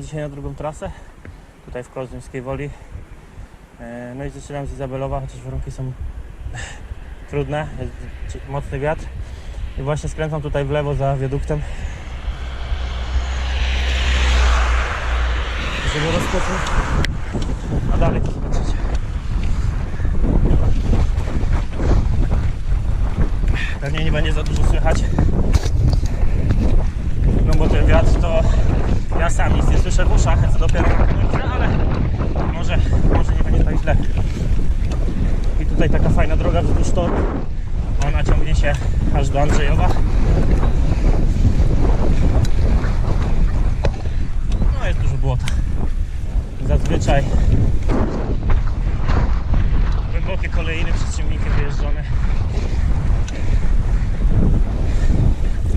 Dzisiaj na drugą trasę, tutaj w Kozymskiej Woli. E, No i zaczynam z Izabelowa, chociaż warunki są trudne, jest mocny wiatr. I właśnie skręcam tutaj w lewo za wiaduktem. Żeby rozpocząć. A dalej to zobaczycie. Pewnie nie będzie za dużo słychać. No bo ten wiatr to ja sam nic nie słyszę w uszach, co dopiero ale może, może nie będzie tak źle. I tutaj taka fajna droga wzdłuż toru. Ona ciągnie się aż do Andrzejowa. No jest dużo błota. Zazwyczaj głębokie kolejny przez ciemnikiem wyjeżdżone.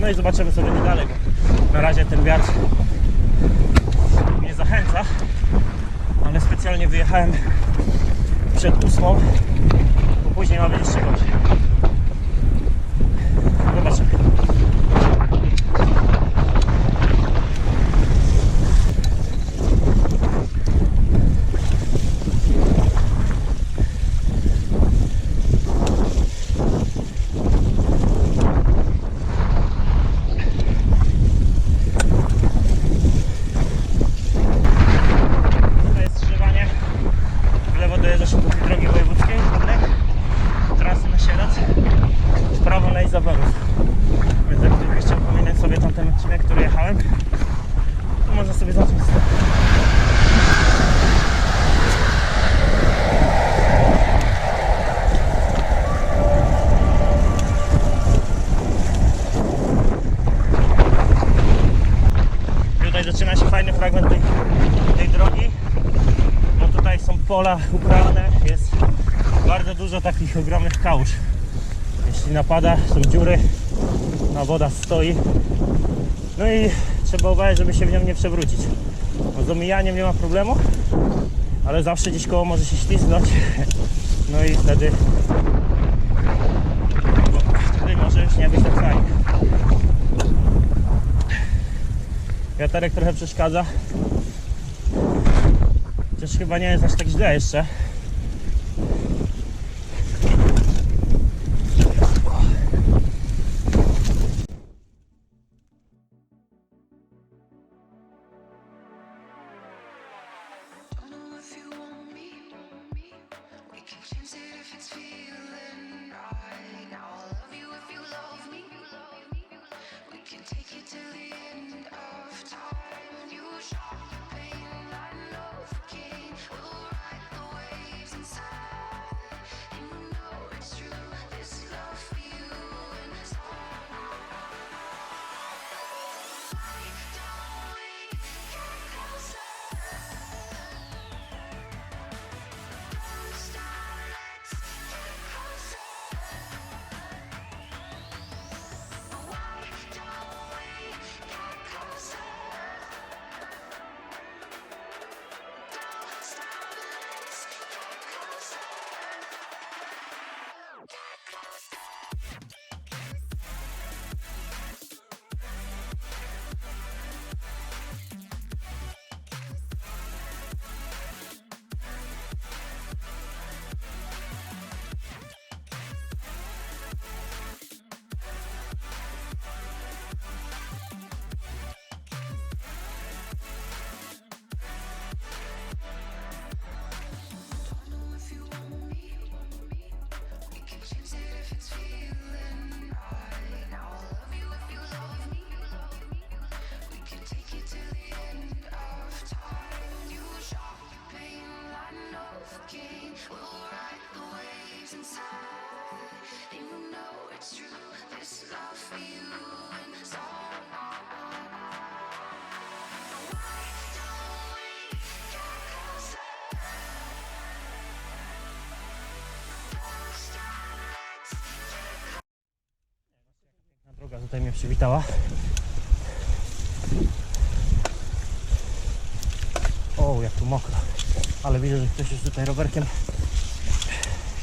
No i zobaczymy sobie nie dalej, bo na razie ten wiatr zachęca, ale specjalnie wyjechałem przed ósmą, bo później ma być jeszcze gorzej. Zobaczymy. Tutaj jest skrzyżowanie. W lewo dojeżdża się do tej drogi wojewódzkiej, Wodnek, trasy na Sierac, w prawo na Izabelów. Więc jak ktoś chciał pominąć sobie tamten odcinek, który jechałem, to można sobie zacząć z Tutaj zaczyna się fajny fragment tej, tej drogi, bo tutaj są pola uprawane, jest bardzo dużo takich ogromnych kałuż. Jeśli napada, są dziury, a woda stoi. No i trzeba uważać, żeby się w nią nie przewrócić. Bo z omijaniem nie ma problemu, ale zawsze gdzieś koło może się ślizgnąć. No i wtedy, wtedy może już nie być tak fajnie. Wiaterek trochę przeszkadza. Chociaż chyba nie jest aż tak źle jeszcze. Tutaj mnie przywitała. O, jak tu mokro. Ale widzę, że ktoś już tutaj rowerkiem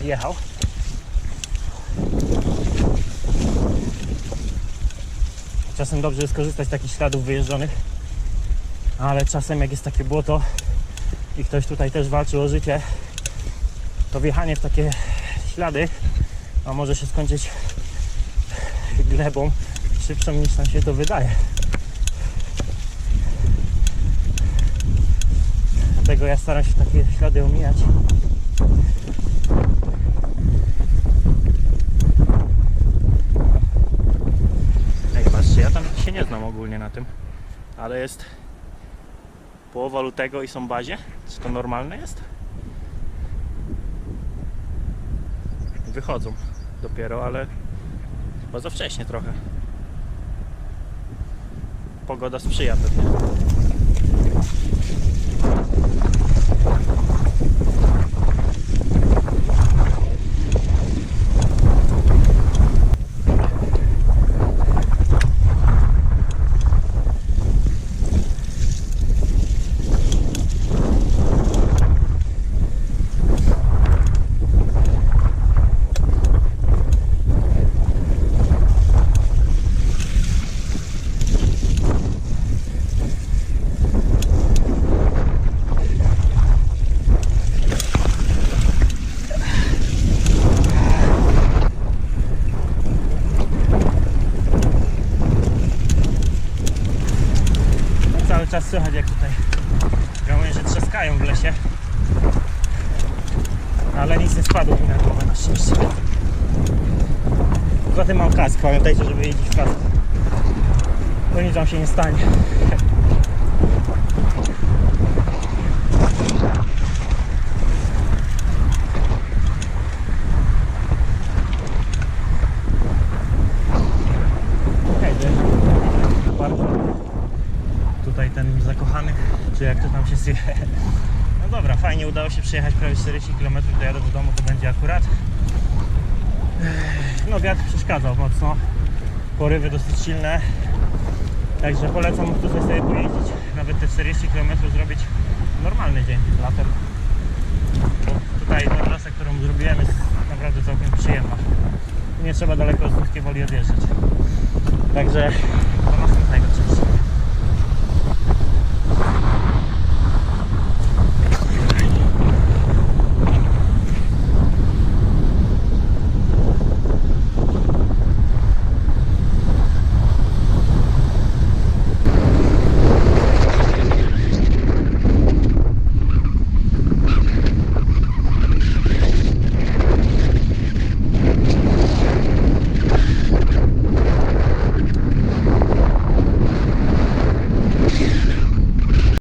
jechał. Czasem dobrze jest korzystać z takich śladów wyjeżdżonych, Ale czasem jak jest takie błoto i ktoś tutaj też walczy o życie, to wjechanie w takie ślady a może się skończyć glebą szybszą niż nam się to wydaje. Dlatego ja staram się takie ślady omijać. Ej, patrzcie, ja tam się nie znam ogólnie na tym, ale jest połowa lutego i są bazie. Czy to normalne jest? Wychodzą dopiero, ale chyba za wcześnie trochę. Pogoda sprzyja pewnie. Cały czas słychać jak tutaj gałęzie trzaskają w lesie. Ale nic nie spadło mi na głowę na szczęście. Poza tym mam kask, pamiętajcie, żeby jeździć w kasku. To nic wam się nie stanie. Hej, ty. Bardzo tutaj ten czy jak to tam się zje. No dobra, fajnie udało się przejechać prawie 40 km, dojadę do domu, to będzie akurat. No wiatr przeszkadzał mocno, porywy dosyć silne, także polecam tutaj sobie pojeździć, nawet te 40 km zrobić normalny dzień latem. Bo tutaj ta trasa, którą zrobiłem jest naprawdę całkiem przyjemna. Nie trzeba daleko od Woli odjeżdżać. Także do następnego, cześć.